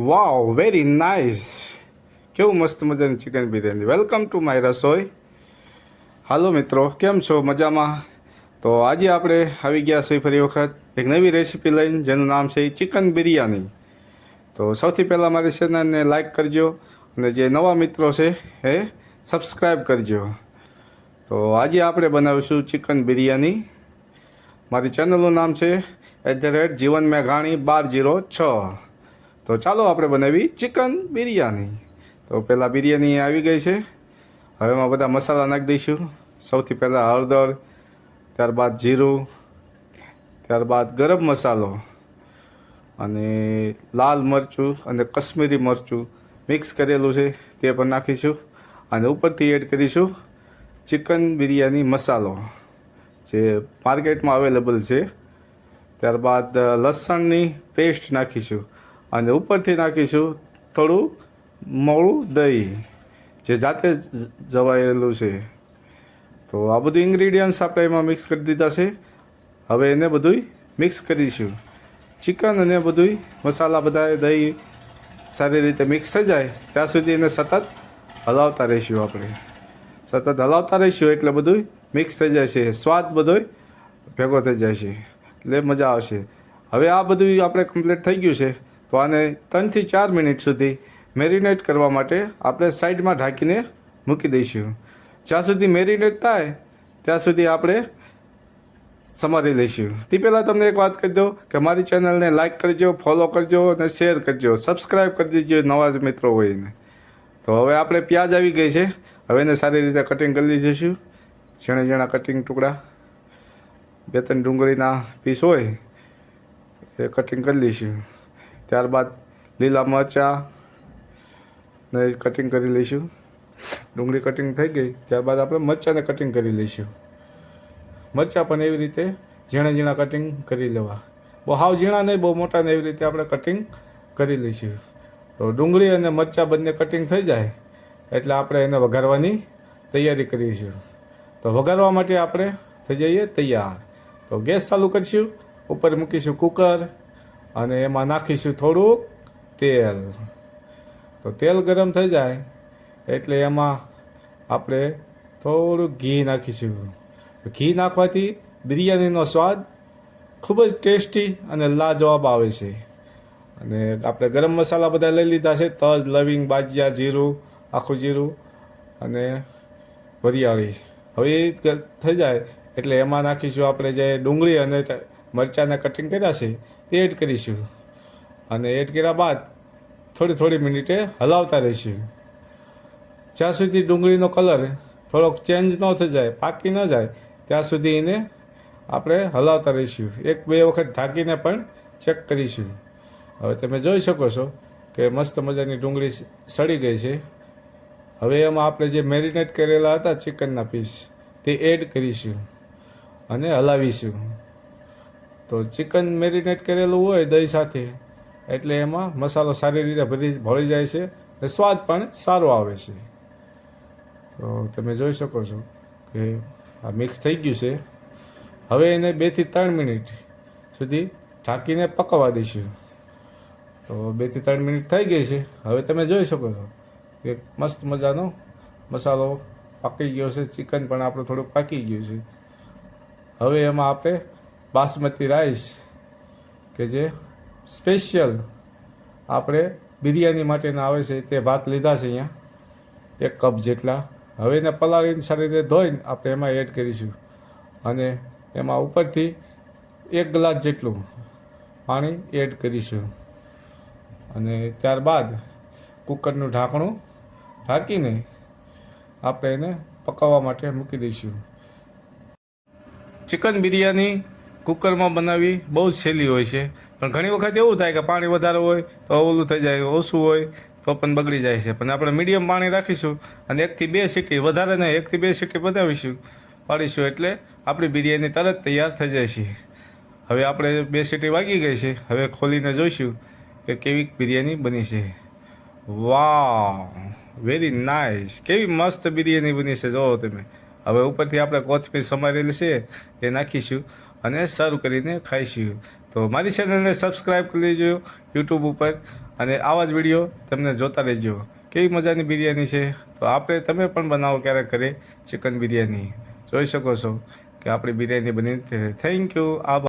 વાવ very nice કેવું મસ્ત મજાની chicken biryani welcome to my રસોઈ. હાલો મિત્રો, કેમ છો? મજામાં? તો આજે આપણે આવી ગયા છીએ ફરી વખત એક નવી રેસીપી લઈને, જેનું નામ છે ચિકન બિરયાની તો સૌથી પહેલાં મારી ચેનલને લાઇક કરજો અને જે નવા મિત્રો છે, એ સબસ્ક્રાઈબ કરજો. તો આજે આપણે બનાવીશું ચિકન બિરયાની મારી ચેનલનું નામ છે એટ ધ રેટ જીવન મેઘાણી બાર જીરો છ. તો ચાલો આપણે બનાવી ચિકન બિરયાની. તો પહેલાં બિરયાની આવી ગઈ છે. હવે એમાં બધા મસાલા નાખી દઈશું. સૌથી પહેલાં હળદર, ત્યારબાદ જીરું, ત્યારબાદ ગરમ મસાલો અને લાલ મરચું અને કશ્મીરી મરચું મિક્સ કરેલું છે તે પણ નાખીશું અને ઉપરથી એડ કરીશું ચિકન બિરયાની મસાલો જે માર્કેટમાં અવેલેબલ છે. ત્યારબાદ લસણની પેસ્ટ નાખીશું. અને ઉપરથી નાખીશું થોડું મોળું દહીં, જે જાતે જવાયેલું છે. તો આ બધું ઇન્ગ્રીડિયન્ટ્સ આપણે એમાં મિક્સ કરી દીધા છે. હવે એને બધું મિક્સ કરીશું. ચિકન અને બધું મસાલા બધા દહીં સારી રીતે મિક્સ થઈ જાય, ત્યાં સુધી એને સતત હલાવતા રહીશું આપણે. સતત હલાવતા રહીશું એટલે બધું મિક્સ થઈ જાય છે. સ્વાદ બધોય ભેગો થઈ જાય છે. એટલે મજા આવશે. હવે આ બધું આપણે કમ્પ્લીટ થઈ ગયું છે. તો આને ત્રણથી ચાર મિનિટ સુધી મેરિનેટ કરવા માટે આપણે સાઈડમાં ઢાંકીને મૂકી દઈશું. જ્યાં સુધી મેરિનેટ થાય, ત્યાં સુધી આપણે સમારી લઈશું. તે પહેલાં તમને એક વાત કહી દઉં કે મારી ચેનલને લાઇક કરજો, ફોલો કરજો અને શેર કરજો. સબસ્ક્રાઈબ કરી દેજો નવા જ મિત્રો હોય એને. તો હવે આપણે પ્યાજ આવી ગઈ છે. હવે એને સારી રીતે કટિંગ કરી લઈશું ઝીણા ઝીણા કટિંગ ટુકડા. બે ત્રણ ડુંગળીના પીસ હોય, એ કટિંગ કરી લઈશું. ત્યારબાદ લીલા મરચાં ને કટિંગ કરી લઈશું. ડુંગળી કટિંગ થઈ ગઈ, ત્યારબાદ આપણે મરચાંને કટિંગ કરી લઈશું. મરચાં પણ એવી રીતે ઝીણા ઝીણા કટિંગ કરી લેવા. બહુ હાવ ઝીણા નહીં, બહુ મોટા નહીં એવી રીતે આપણે કટિંગ કરી લઈશું. તો ડુંગળી અને મરચાં બંને કટિંગ થઈ જાય, એટલે આપણે એને વઘારવાની તૈયારી કરીશું. તો વઘારવા માટે આપણે થઈ જઈએ તૈયાર. તો ગેસ ચાલુ કરીશું, ઉપર મૂકીશું કુકર અને એમાં નાખીશું થોડુંક તેલ. તો તેલ ગરમ થઈ જાય એટલે એમાં આપણે થોડુંક ઘી નાખીશું. ઘી નાખવાથી બિરયાનીનો સ્વાદ ખૂબ જ ટેસ્ટી અને લાજવાબ આવે છે. અને આપણે ગરમ મસાલા બધા લઈ લીધા છે, તજ, લવિંગ, બાજિયા, જીરું, આખું જીરું અને વરિયાળી. હવે થઈ જાય એટલે એમાં નાખીશું આપણે જે ડુંગળી અને મરચાંના કટિંગ કર્યા છે તે એડ કરીશું. અને એડ કર્યા બાદ થોડી થોડી મિનિટે હલાવતા રહીશું. જ્યાં સુધી ડુંગળીનો કલર થોડોક ચેન્જ ન થઈ જાય, પાકી ન જાય, ત્યાં સુધી એને આપણે હલાવતા રહીશું. એક બે વખત ઢાંકીને પણ ચેક કરીશું. હવે તમે જોઈ શકો છો કે મસ્ત મજાની ડુંગળી સડી ગઈ છે. હવે એમાં આપણે જે મેરિનેટ કરેલા હતા ચિકનના પીસ તે એડ કરીશું અને હલાવીશું. તો ચિકન મેરિનેટ કરેલું હોય દહીં સાથે, એટલે એમાં મસાલો સારી રીતે ભરી ભળી જાય છે અને સ્વાદ પણ સારો આવે છે. તો તમે જોઈ શકો છો કે આ મિક્સ થઈ ગયું છે. હવે એને બેથી ત્રણ મિનિટ સુધી ઢાંકીને પકવવા દઈશું. તો બેથી ત્રણ મિનિટ થઈ ગઈ છે. હવે તમે જોઈ શકો છો કે મસ્ત મજાનો મસાલો પાકી ગયો છે. ચિકન પણ આપણું થોડુંક પાકી ગયું છે. હવે એમાં આપણે બાસમતી રાઈસ, કે જે સ્પેશિયલ આપણે બિરયાની માટેના આવે છે, તે ભાત લીધા છે અહીંયા. એક કપ જેટલા. હવે એને પલાળીને સારી રીતે ધોઈને આપણે એમાં એડ કરીશું. અને એમાં ઉપરથી એક ગ્લાસ જેટલું પાણી એડ કરીશું. અને ત્યારબાદ કુકરનું ઢાંકણું ઢાંકીને આપણે એને પકાવવા માટે મૂકી દઈશું. ચિકન બિરયાની કુકરમાં બનાવવી બહુ જ સહેલી હોય છે. પણ ઘણી વખત એવું થાય કે પાણી વધારે હોય, તો ઓલું થઈ જાય, ઓછું હોય, તો પણ બગડી જાય છે. પણ આપણે મીડિયમ પાણી રાખીશું અને એકથી બે સીટી, વધારે નહીં, એકથી બે સીટી બનાવીશું, પાડીશું એટલે આપણી બિરયાની તરત તૈયાર થઈ જાય છે. હવે આપણે બે સીટી વાગી ગઈ છે. હવે ખોલીને જોઈશું કે કેવી બિરયાની બની છે. વાવ! Very nice. કેવી મસ્ત બિરયાની બની છે, જોવો તમે. હવે ઉપરથી આપણે કોથમીર સમારેલી છે, એ નાખીશું. અને સર્વ કરીને ખાઈશું. તો મારી ચેનલને સબસ્ક્રાઈબ કરી લેજો યુટ્યુબ ઉપર અને આવા જ વીડિયો તમને જોતા રહેજો. કેવી મજાની બિરયાની છે? તો આપણે, તમે પણ બનાવો ક્યારેક ઘરે ચિકન બિરયાની. જોઈ શકો છો કે આપણી બિરયાની બની થેન્ક યુ આભાર.